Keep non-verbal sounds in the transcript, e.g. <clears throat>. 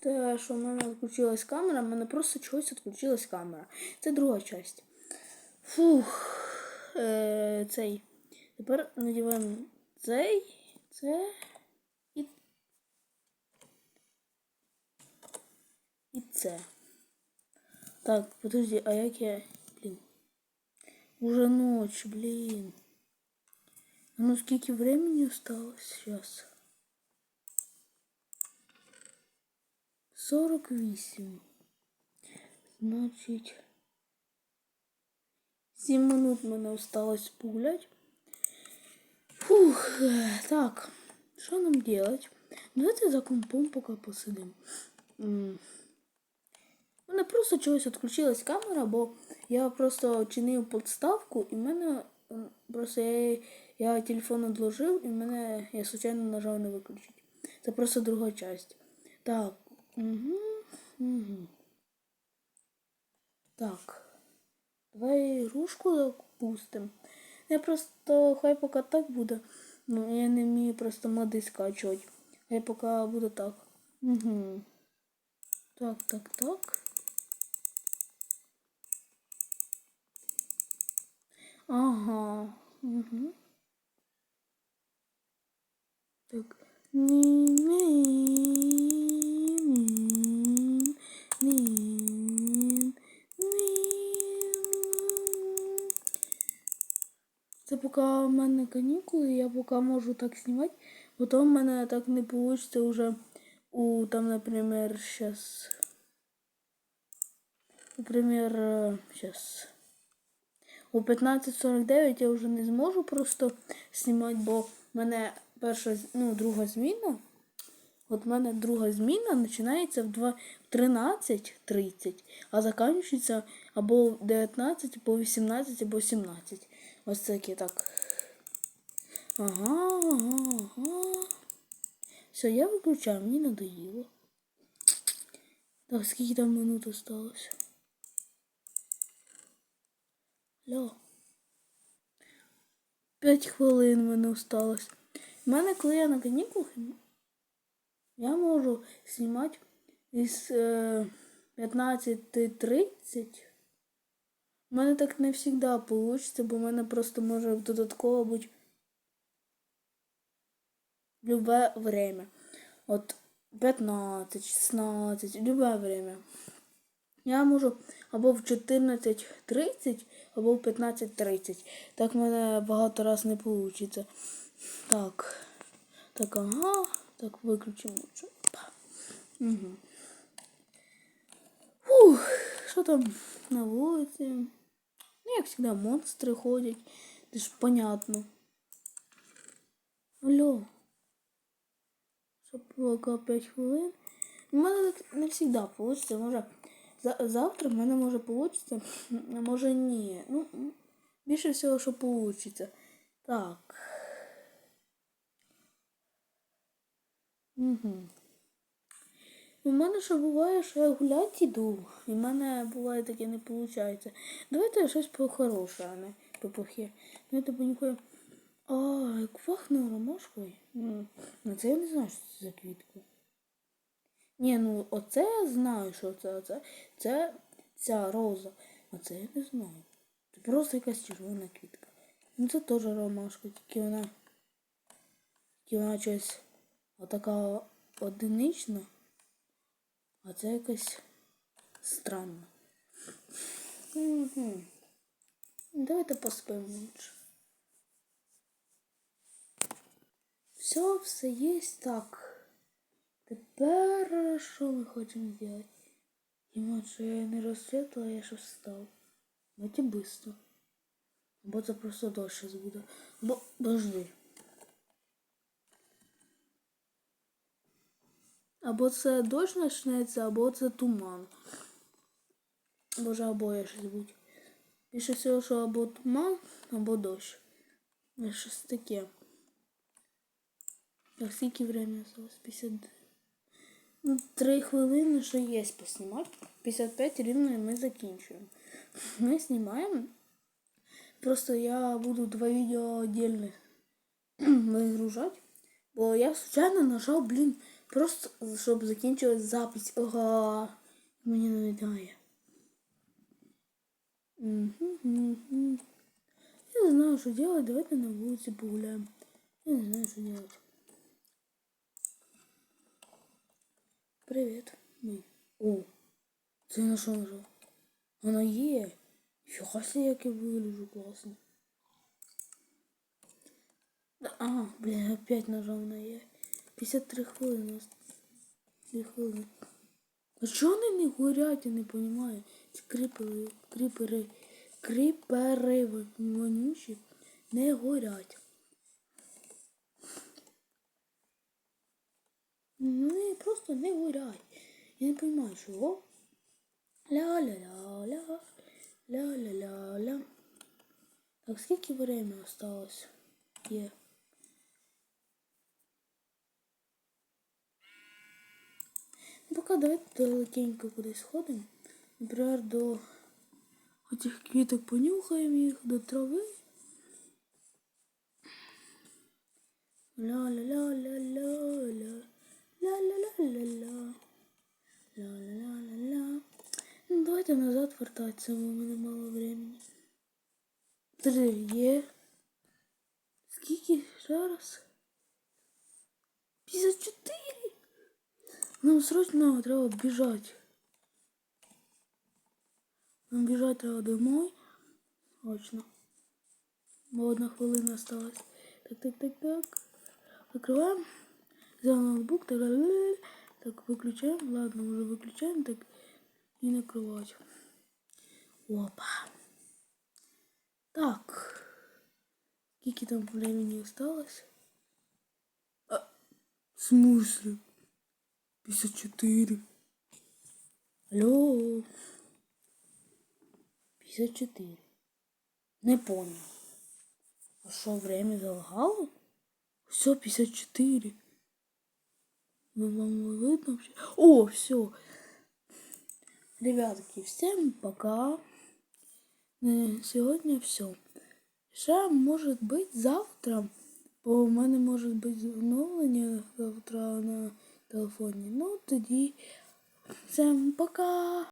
те, що в мене відключилась камера, в мене просто чогось відключилась камера. Це друга часть. Фух. Е, цей. Тепер надіваємо цей, це і. І це. Так, подожди, а як я. Блін. Уже ночь, блін. Ну скільки времени осталось сейчас? 48. Значить. 7 минут мене осталось погулять. Фух, так. Що нам делать? Давайте за компом поки посидим. У мене просто чогось відключилась камера, бо я просто чинив подставку і в мене просто я, я телефон відложив і в мене я случайно нажав не виключити. Це просто друга часть. Так. Угу, угу. Так. Давай ігрушку запустим. Я просто хай поки так буде. Ну, я не вмію просто моди скачувати. Хай поки буде так. Угу. Так, так, так. Ага. Угу. Так. Ні, ні, ні, ні, ні. Це поки в мене канікули, я поки можу так знімати, потім в мене так не вийде вже у там, наприклад, сейчас. Наприклад, сейчас. У 15.49 я вже не зможу просто знімати, бо в мене перша, ну, друга зміна. От в мене друга зміна починається в 13.30, а закінчується або в 19, або 18, або 17. Ось таке так. Ага, ага, ага. Все, я виключаю, мені надоїло. Так, скільки там минут осталось? Алло. П'ять хвилин мене осталось. У мене, коли я на канікулах, я можу знімати із е, 15.30. У мене так не завжди вийде, бо в мене просто може додатково бути любе время. От 15, 16, любе время. Я можу або в 14.30, або в 15.30. Так в мене багато раз не вийде. Так. Так, ага. Так, виключимо. Угу. Фух, що там на вулиці? Ну, як завжди, монстри ходять. Це ж понятно. Алло. Щоб поки 5 хвилин. У мене так не завжди вийде. Може, за- завтра в мене може вийде, а може ні. Ну, більше всього, що вийде. Так. Угу. У мене ще буває, що я гуляти йду, і в мене буває таке не виходить. Давайте щось по-хороше, а не по-плохе. Давайте понюхаємо. А, як пахне ромашкою. Ну це я не знаю, що це за квітка. Ні, ну оце я знаю, що це оце. Це ця роза. А це я не знаю. Це просто якась червона квітка. Ну це теж ромашка, тільки вона. Тільки вона щось отака одинична. А це якось странно. Угу. Давайте поспимо лучше. Все, все есть так. Тепер що ми хочемо зробити? Діма, що я не розсвітила, я ще встав. Давайте быстро. Бо це просто дощ буде. Бо, подожди. Або це дощ почнеться, або це туман. Боже, обоє щось будь. Більше всього, що або туман, або дощ. Щось таке. Так, скільки время осталось? 50. Ну, 3 хвилини ще є поснімати. 55 рівно і ми закінчуємо. <laughs> Ми знімаємо. Просто я буду два відео отдельно <clears throat> вигружати. Бо я случайно нажав, блін, Просто щоб закінчилась запись. Ага. Мені не дає. Мгм. Я не знаю, что делать. Давайте на вулиці погуляємо. Я не знаю, что делать. Привіт. Ми. О, це на що нажав? Вона є. Фіга себе, як я вигляджу класно. А, блін, опять нажав на є. 53 хвилини. 2 хвилини. А чого вони не горять, я не розумію. Ці кріпери, кріпери, кріпери вонючі не горять. Ну, Вони просто не горять. Я не розумію, чого. Ля-ля-ля-ля. Ля-ля-ля-ля. Так, скільки время осталось? Є. Поки давайте далекенько кудись сходимо. Наприклад, до оцих квіток понюхаємо їх, до трави. Ля-ля-ля-ля-ля-ля. Ля-ля-ля-ля-ля. Ля-ля-ля-ля-ля. Ну, давайте назад вертатися, бо в мене мало времени. Три є. Скільки зараз? 54. Нам срочно треба біжати. Нам біжати треба домой. Точно. Бо одна хвилина осталась. Так, так, так, так. Закриваємо. Взял ноутбук, так, так, выключаем. Ладно, уже выключаем, так и накрывать. Опа. Так. Сколько там времени осталось? А, в смысле? 54. Алло. 54. Не понял. А что, время залагало? Все, 54. Ну, вам видно вообще? О, все. Ребятки, всем пока. На сьогодні все. Ще може бути завтра, бо у мене може бути оновлення завтра на телефоні. Ну тоді всім пока.